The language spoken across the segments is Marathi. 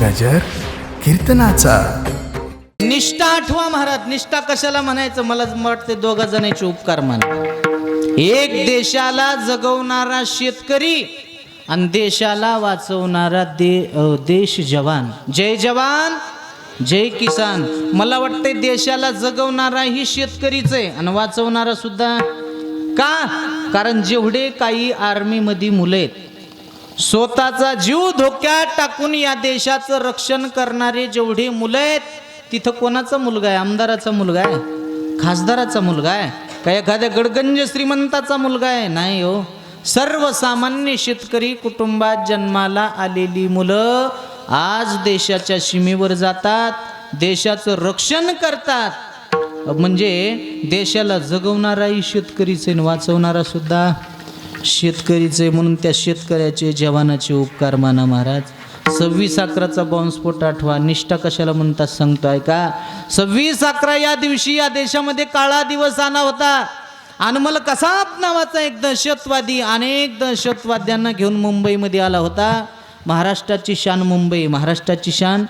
गजर कीर्तनाचा. निष्ठा आठवा महाराज निष्ठा कशाला म्हणायचं? मला वाटते दोघा जणांचे उपकार मान एक देशाला जगवणारा शेतकरी आणि देशाला वाचवणारा दे देश जवान. जय जवान जय किसान. मला वाटते देशाला जगवणारा ही शेतकरीच आहे आणि वाचवणारा सुद्धा का? कारण जेवढे काही आर्मीमध्ये मुलं आहेत स्वतःचा जीव धोक्यात टाकून या देशाचं रक्षण करणारे जेवढे मुलं आहेत तिथं कोणाचा मुलगा आहे? आमदाराचा मुलगा आहे? खासदाराचा मुलगा आहे? का एखाद्या गडगंज श्रीमंताचा मुलगा आहे? नाही हो. सर्वसामान्य शेतकरी कुटुंबात जन्माला आलेली मुलं आज देशाच्या सीमेवर जातात देशाचं रक्षण करतात. म्हणजे देशाला जगवणाराही शेतकरीच आहे वाचवणारा सुद्धा. शेतकरीचे म्हणून त्या शेतकऱ्याचे जवानाचे उपकार माना महाराज. सव्वीस अकराचा बॉम्बस्फोट आठवा. निष्ठा कशाला म्हणतात सांगतोय का सव्वीस अकरा या दिवशी या देशामध्ये काळा दिवस आला होता. आणि मला कसाब नावाचा एक दहशतवादी अनेक दहशतवाद्यांना घेऊन मुंबईमध्ये आला होता. महाराष्ट्राची शान मुंबई. महाराष्ट्राची शान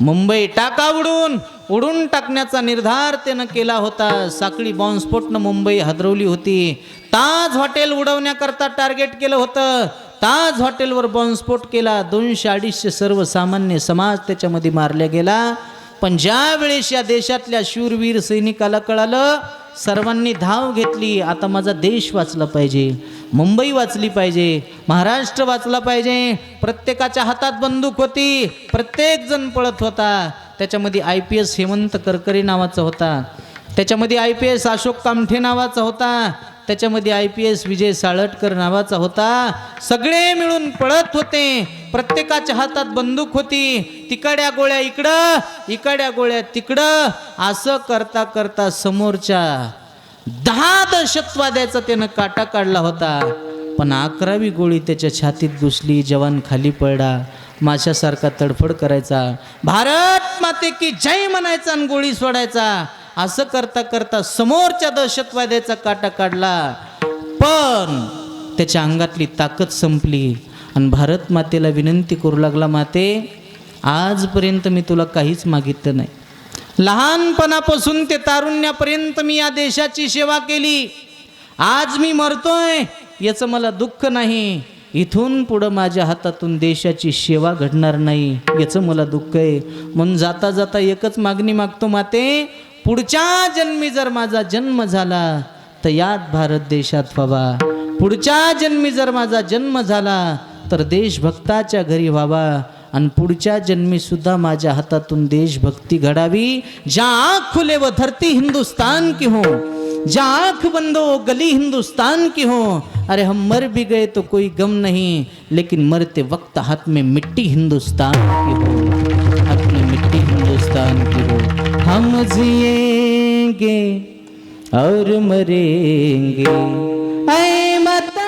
मुंबई. टाका उडून. उडून टाकण्याचा निर्धार त्यानं केला होता. साखळी बॉम्बस्फोटनं मुंबई हादरवली होती. ताज हॉटेल उडवण्याकरता टार्गेट केलं होतं. ताज हॉटेलवर बॉम्बस्फोट केला. दोनशे अडीचशे सर्वसामान्य समाज त्याच्यामध्ये मारला गेला. पण ज्यावेळेस या देशातल्या शूरवीर सैनिकाला कळालं सर्वांनी धाव घेतली. आता माझा देश वाचला पाहिजे. मुंबई वाचली पाहिजे. महाराष्ट्र वाचला पाहिजे. प्रत्येकाच्या हातात बंदूक होती. प्रत्येकजण पळत होता. त्याच्यामध्ये I P S Hemant Karkare नावाचा होता. त्याच्यामध्ये I P S Ashok Kamthe नावाचा होता. त्याच्यामध्ये I P S Vijay Salaskar नावाचा होता. सगळे मिळून पळत होते. प्रत्येकाच्या हातात बंदूक होती. तिकड्या गोळ्या इकडं इकड्या गोळ्या तिकडं. असं करता करता समोरच्या दहा दहशतवाद्याचा त्यानं काटा काढला होता. पण अकरावी गोळी त्याच्या छातीत घुसली जवान खाली पडला माशासारखा तडफड करायचा भारत माते की जय म्हणायचा आणि गोळी सोडायचा. असं करता करता समोरच्या दहशतवाद्याचा काटा काढला. पण त्याच्या अंगातली ताकद संपली आणि भारत मातेला विनंती करू लागला माते आजपर्यंत मी तुला काहीच मागितलं नाही. लहानपणापासून ते तारुण्यापर्यंत मी या देशाची सेवा केली. आज मी मरतोय याचं मला दुःख नाही. इथून पुढं माझ्या हातातून देशाची सेवा घडणार नाही याचं मला दुःख आहे. म्हणून जाता जाता एकच मागणी मागतो माते पुढच्या जन्मी जर माझा जन्म झाला तर यात भारत देशात व्हावा. पुढच्या जन्मी जर माझा जन्म झाला तर देशभक्ताच्या घरी व्हावा. आणि पुढच्या जन्मी सुद्धा माझ्या हातातून देशभक्ती घडावी. ज्या खुले व धरती हिंदुस्तान की हो. जा आँख बंदो गली हिंदुस्तान की हो। अरे हम मर भी गए तो कोई गम नहीं, लेकिन मरते वक्त हाथ में मिट्टी हिंदुस्तान की हो। हाथ में मिट्टी हिंदुस्तान की हो। हम जिएँगे और मरेंगे। ऐ मता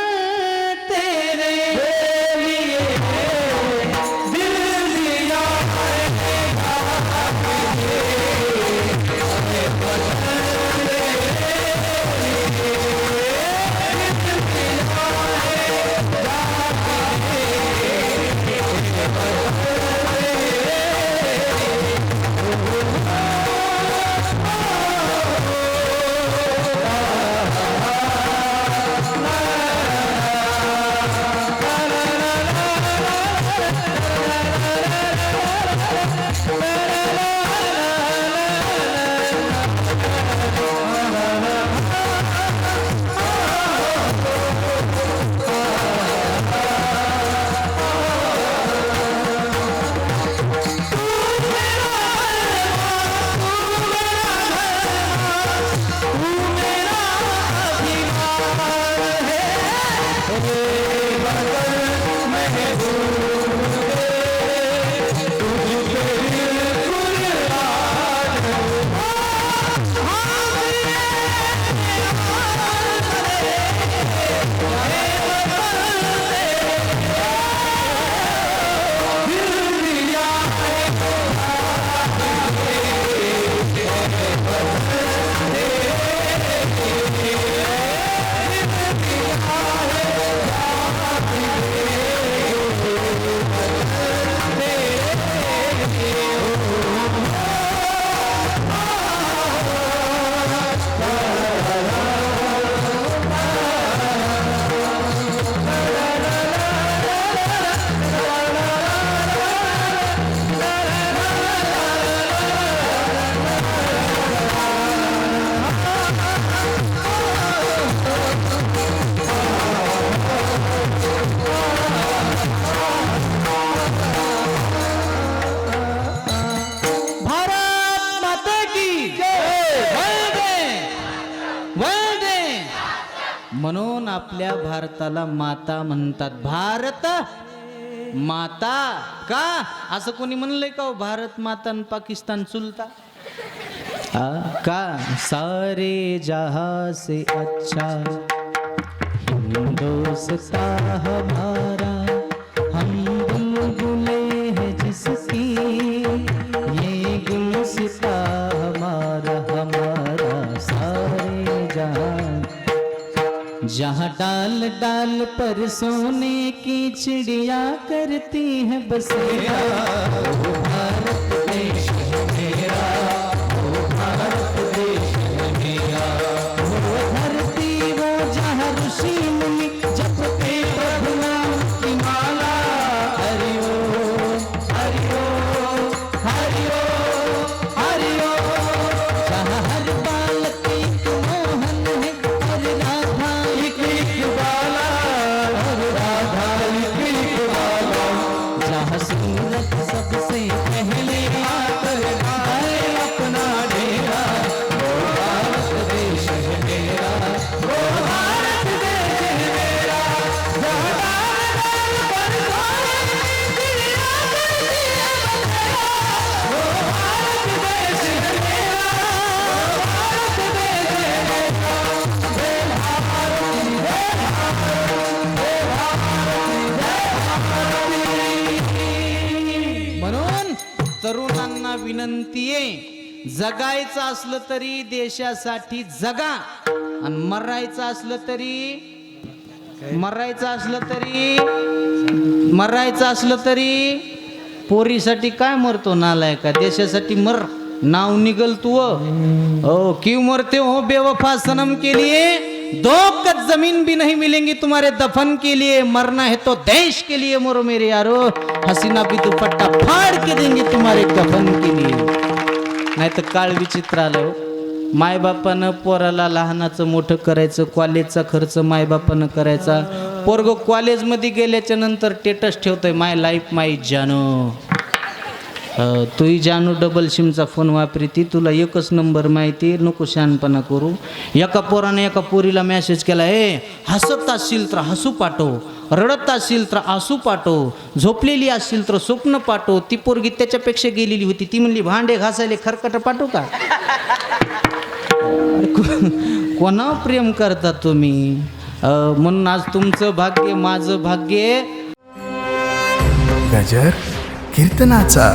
म्हणून आपल्या भारताला माता म्हणतात. भारत माता का? असं कोणी म्हणलंय का हो, भारत माता आणि पाकिस्तान चुलता? आ, का? सारे जहासे अच्छा हिंदोस्ता हमारा जहाँ डाल डाल पर सोने की चिड़िया करती है बसेरा। भारत विनंती आहे जगायचं असलं तरी देशासाठी जगा. आणि मरायचं असलं तरी मरायचं असलं तरी मरायचं असलं तरी पोरीसाठी काय मरतो नालाय का? देशासाठी मर. नाव निघल तू ओ. हो, क्यों मरते हो बेवफा सनम के लिए. दो कद जमीन भी नहीं मिलेंगी तुम्हारे दफन के लिए. मरना है तो देश के लिए मरो मेरे यारो. हसीना भी दुपट्टा फाड़ के देंगे तुम्हारे कफन के लिए। नाही तर काळ विचित्र आलं हो. मायबापानं पोराला लहानाचं मोठं करायचं कॉलेजचा खर्च मायबापानं करायचा. पोरग कॉलेजमध्ये गेल्याच्यानंतर टेटस ठेवतोय माय लाईफ माय जानो. तुही तूही जानू डबल सिमचा फोन वापरती तुला एकच नंबर माहिती नको शहाणपणा करू. एका पोराने एका पोरीला मेसेज केला ए हसत असशील तर हसू पाठव. रडत असेल तर आसू पाठव झोपलेली असेल तर स्वप्न पाठव. ती पोरगी त्याच्यापेक्षा गेलेली होती. ती म्हणली भांडे घासायले खरकट पाठव का? कोणा कोणावर प्रेम करता तुम्ही? म्हणून आज तुमचं भाग्य माझं भाग्य. गजर कीर्तनाचा.